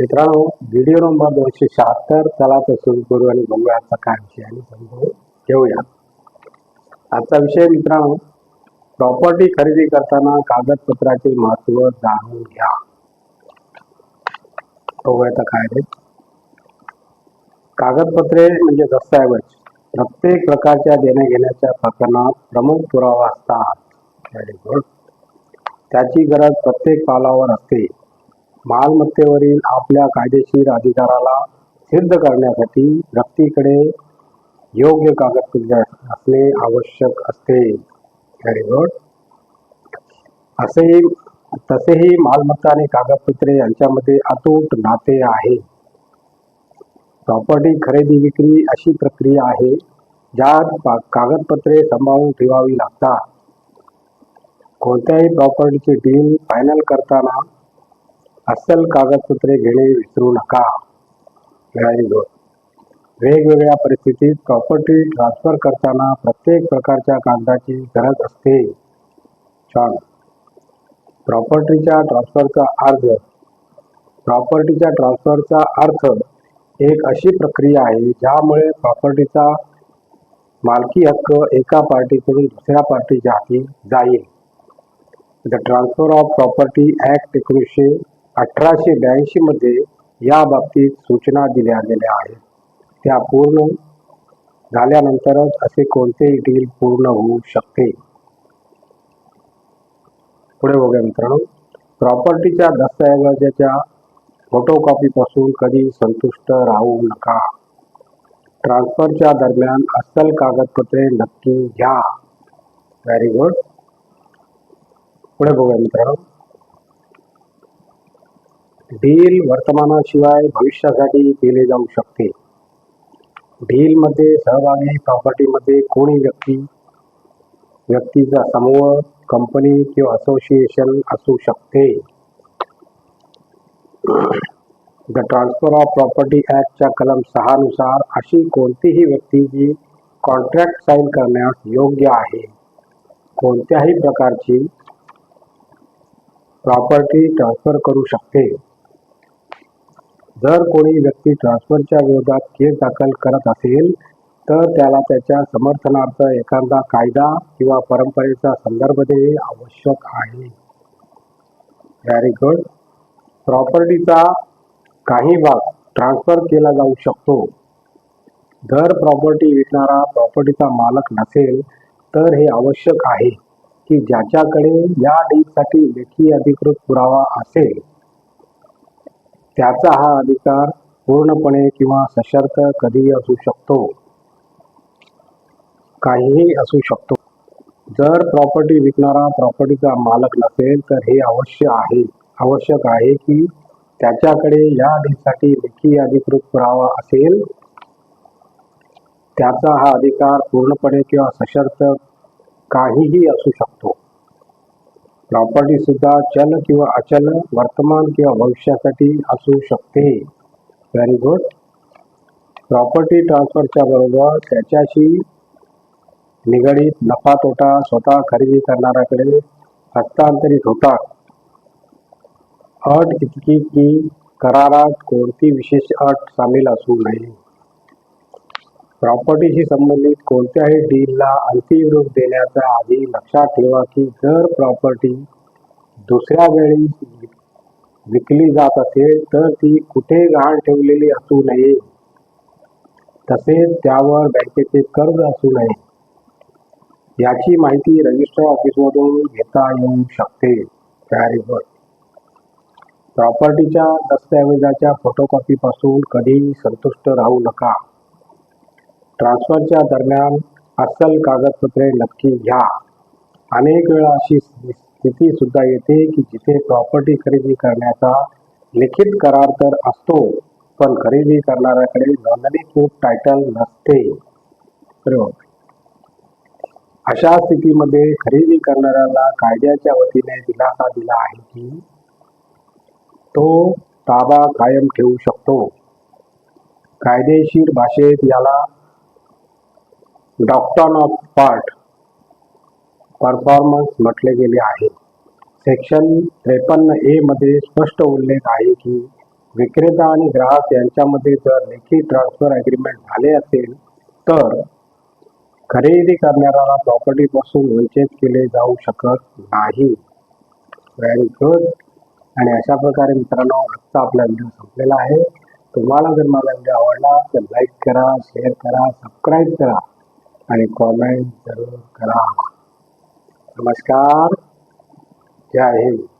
मित्रांनो video number दोनशे शहात्तर चला तर सुरू करू आणि बघूया आजचा काय विषय आणि समजून घेऊया. आजचा विषय मित्रांनो प्रॉपर्टी खरेदी करताना कागदपत्राचे महत्त्व जाणून घ्या. बघूया काय रे कागदपत्रे म्हणजे दस्तऐवज. प्रत्येक प्रकारच्या देण्या घेण्याच्या प्रकरणात प्रमुख पुरावा असतात. त्याची गरज प्रत्येक पालावर असते. मालमत्तेवरील आपल्या कायदेशीर अधिकाराला सिद्ध करण्यासाठी व्यक्तीकडे योग्य कागदपत्रे असणे आवश्यक असते. व्हेरी गुड असेही तसेही मालमत्ता आणि कागदपत्रे यांच्यामध्ये अतूट नाते आहे. प्रॉपर्टी खरेदी विक्री अशी प्रक्रिया आहे ज्यात कागदपत्रे सांभाळून ठेवावी लागतात. कोणत्याही प्रॉपर्टीची डील फायनल करताना अस्सल कागदपत्रे घेणे विसरू नका मिळाली गुड वेगवेगळ्या परिस्थितीत प्रॉपर्टी ट्रान्सफर करताना प्रत्येक प्रकारच्या कागदाची गरज असते. छान. प्रॉपर्टीच्या ट्रान्सफरचा अर्ज प्रॉपर्टीच्या ट्रान्सफरचा अर्थ एक अशी प्रक्रिया आहे ज्यामुळे प्रॉपर्टीचा मालकी हक्क एका पार्टीकडून दुसऱ्या पार्टीच्या हाती जाईल. The Transfer of Property Act एकोणीसशे अठराशे ब्याऐंशी मध्ये या बाबतीत सूचना दिल्या गेल्या आहेत. त्या पूर्ण झाल्यानंतरच असे कोणतेही डील पूर्ण होऊ शकते. पुढे बघूया मित्रांनो. प्रॉपर्टीच्या दस्तऐवजाच्या फोटोकॉपीपासून कधी संतुष्ट राहू नका. ट्रान्सफरच्या दरम्यान अस्सल कागदपत्रे नक्की घ्या. व्हेरी गुड पुढे बघूया मित्रांनो. डील वर्तमानाशिवाय भविष्यासाठी केले जाऊ शकते. डीलमध्ये सहभागी प्रॉपर्टीमध्ये कोणी व्यक्ती व्यक्तीचा समूह कंपनी किंवा असोसिएशन असू शकते. द ट्रान्सफर ऑफ प्रॉपर्टी ॲक्टच्या कलम सहानुसार अशी कोणतीही व्यक्ती जी कॉन्ट्रॅक्ट साईन करण्यास योग्य आहे कोणत्याही प्रकारची प्रॉपर्टी ट्रान्सफर करू शकते. जर कोणी व्यक्ती ट्रान्सफरच्या विरोधात केस दाखल करत असेल तर त्याला त्याच्या समर्थनार्थ एखादा कायदा किंवा परंपरेचा संदर्भ देणे आवश्यक आहे. व्हेरी गुड प्रॉपर्टीचा काही भाग ट्रान्सफर केला जाऊ शकतो. जर प्रॉपर्टी विकणारा प्रॉपर्टीचा मालक नसेल तर हे आवश्यक आहे की ज्याच्याकडे या डीलसाठी लेखी अधिकृत पुरावा असेल. त्याचा हा अधिकार पूर्णपणे किंवा सशर्त कधीही असू शकतो. काहीही असू शकतो. जर प्रॉपर्टी विकणारा प्रॉपर्टीचा मालक नसेल तर हे अवश्य आहे. आवश्यक आहे की त्याच्याकडे या डीलसाठी लेखी अधिकृत पुरावा असेल. त्याचा हा अधिकार पूर्णपणे किंवा सशर्त काहीही असू शकतो. प्रॉपर्टी सुद्धा चल किंवा अचल वर्तमान किंवा भविष्यासाठी असू शकते. व्हेरी गुड प्रॉपर्टी ट्रान्सफरच्या बरोबर त्याच्याशी निगडीत नफा तोटा स्वतः खरेदी करणाऱ्याकडे हस्तांतरित होतात अट इतकी की करारात कोणती विशेष अट सामील असू नये. प्रॉपर्टीशी संबंधित कोणत्याही डीलला अंतिम रूप देण्याच्या आधी लक्षात ठेवा की जर प्रॉपर्टी दुसऱ्या वेळी विकली जात असेल तर ती कुठे गहाण ठेवलेली असू नये. तसेच त्यावर बँकेचे कर्ज असू नये. याची माहिती रजिस्टर ऑफिसमधून घेता येऊ शकते. व्हेरी प्रॉपर्टीच्या दस्तऐवजाच्या फोटोकॉपीपासून कधीही संतुष्ट राहू नका. ट्रान्सफरच्या दरम्यान अस्सल कागदपत्रे नक्की घ्या. अनेक वेळा अशी स्थिती सुद्धा येते की जिथे प्रॉपर्टी खरेदी करण्याचा लिखित करार तर असतो पण खरेदी करणाऱ्याकडे नोंदणीकृत टायटल नसते. बरोबर अशा स्थितीमध्ये खरेदी करणाऱ्याला कायद्याच्या वतीने दिलासा दिला आहे की तो ताबा कायम ठेवू शकतो. कायदेशीर भाषेत याला डॉक्टन ऑफ पार्ट परफॉर्मन्स म्हटले गेले आहे. सेक्शन त्रेपन्न ए मध्ये स्पष्ट उल्लेख आहे की विक्रेता आणि ग्राहक यांच्यामध्ये जर लेखी ट्रान्सफर अग्रीमेंट झाले असेल तर खरेदी करणाऱ्याला प्रॉपर्टी पासून वंचित केले जाऊ शकत नाही. व्हेरी गुड आणि अशा प्रकारे मित्रांनो आजचा आपला व्हिडिओ संपलेला आहे. तुम्हाला जर माझा व्हिडिओ आवडला तर लाईक करा शेअर करा सबस्क्राईब करा. आणि कॉमेंट जरूर करा. नमस्कार. जय हिंद.